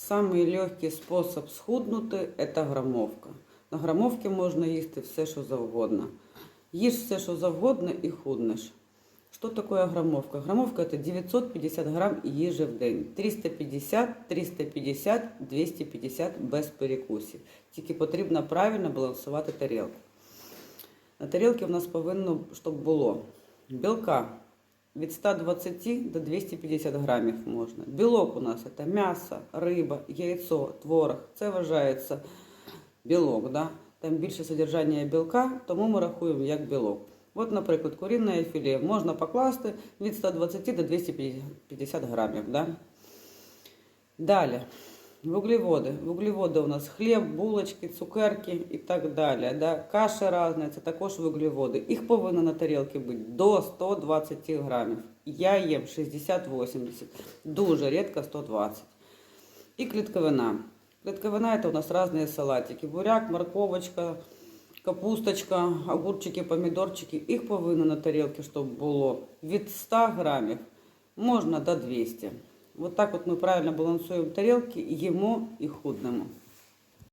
Самий легкий спосіб схуднути це грамовка. На грамовці можна їсти все, що завгодно. Їж все, що завгодно і худнеш. Що таке грамовка? Грамовка це 950 грам їжі в день. 350, 350, 250 без перекусів. Тільки потрібно правильно балансувати тарілку. На тарілці в нас повинно, щоб було білка від 120 до 250 грамів можна. Білок у нас це м'ясо, риба, яйцо, творог. Це вважається білок. Да? Там більше содержання білка, тому ми рахуємо як білок. От, наприклад, курінне філе можна покласти від 120 до 250 грамів. Да? Далі. Вуглеводи. Вуглеводи у нас хліб, булочки, цукерки і так далі. Да? Каші різні, це також вуглеводи. Їх повинно на тарілці бути до 120 грамів. Я їм 60-80. Дуже рідко 120. І клітковина. Клітковина це у нас різні салатики. Буряк, морковочка, капусточка, огурчики, помідорчики. Їх повинно на тарілці, щоб було від 100 грамів, можна до 200. Вот так вот мы правильно балансуем тарелки, ему и худному.